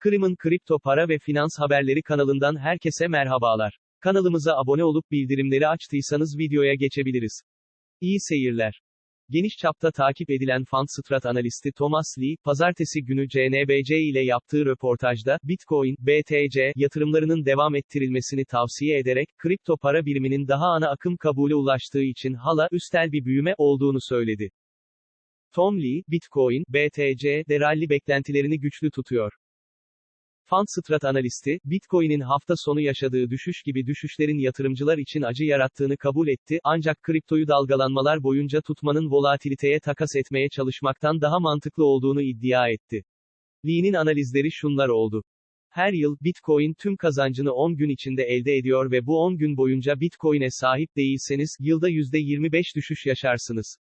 Kırım'ın kripto para ve finans haberleri kanalından herkese merhabalar. Kanalımıza abone olup bildirimleri açtıysanız videoya geçebiliriz. İyi seyirler. Geniş çapta takip edilen Fundstrat analisti Thomas Lee, pazartesi günü CNBC ile yaptığı röportajda, Bitcoin, BTC, yatırımlarının devam ettirilmesini tavsiye ederek, kripto para biriminin daha ana akım kabule ulaştığı için hala üstel bir büyüme olduğunu söyledi. Tom Lee, Bitcoin, BTC, de beklentilerini güçlü tutuyor. Fundstrat analisti, Bitcoin'in hafta sonu yaşadığı düşüş gibi düşüşlerin yatırımcılar için acı yarattığını kabul etti, ancak kriptoyu dalgalanmalar boyunca tutmanın volatiliteye takas etmeye çalışmaktan daha mantıklı olduğunu iddia etti. Lee'nin analizleri şunlar oldu. Her yıl, Bitcoin tüm kazancını 10 gün içinde elde ediyor ve bu 10 gün boyunca Bitcoin'e sahip değilseniz, yılda %25 düşüş yaşarsınız.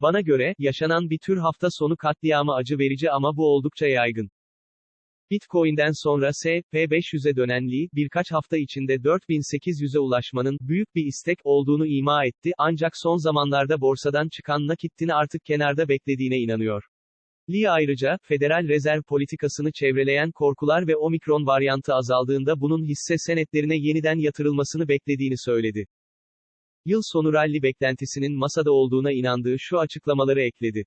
Bana göre, yaşanan bir tür hafta sonu katliamı acı verici ama bu oldukça yaygın. Bitcoin'den sonra SP500'e dönen Lee, birkaç hafta içinde 4800'e ulaşmanın, büyük bir istek, olduğunu ima etti, ancak son zamanlarda borsadan çıkan nakitin artık kenarda beklediğine inanıyor. Lee ayrıca, Federal Rezerv politikasını çevreleyen korkular ve omikron varyantı azaldığında bunun hisse senetlerine yeniden yatırılmasını beklediğini söyledi. Yıl sonu rally beklentisinin masada olduğuna inandığı şu açıklamaları ekledi.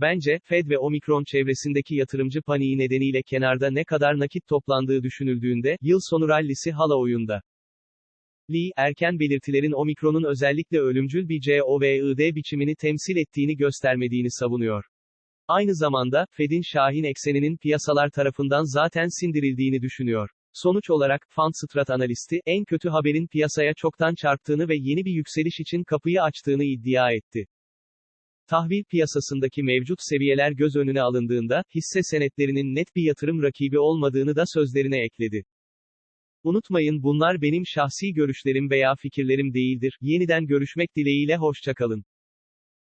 Bence, Fed ve Omikron çevresindeki yatırımcı paniği nedeniyle kenarda ne kadar nakit toplandığı düşünüldüğünde, yıl sonu rallisi hala oyunda. Lee, erken belirtilerin Omikron'un özellikle ölümcül bir COVID biçimini temsil ettiğini göstermediğini savunuyor. Aynı zamanda, Fed'in Şahin ekseninin piyasalar tarafından zaten sindirildiğini düşünüyor. Sonuç olarak, Fundstrat analisti, en kötü haberin piyasaya çoktan çarptığını ve yeni bir yükseliş için kapıyı açtığını iddia etti. Tahvil piyasasındaki mevcut seviyeler göz önüne alındığında, hisse senetlerinin net bir yatırım rakibi olmadığını da sözlerine ekledi. Unutmayın bunlar benim şahsi görüşlerim veya fikirlerim değildir. Yeniden görüşmek dileğiyle hoşçakalın.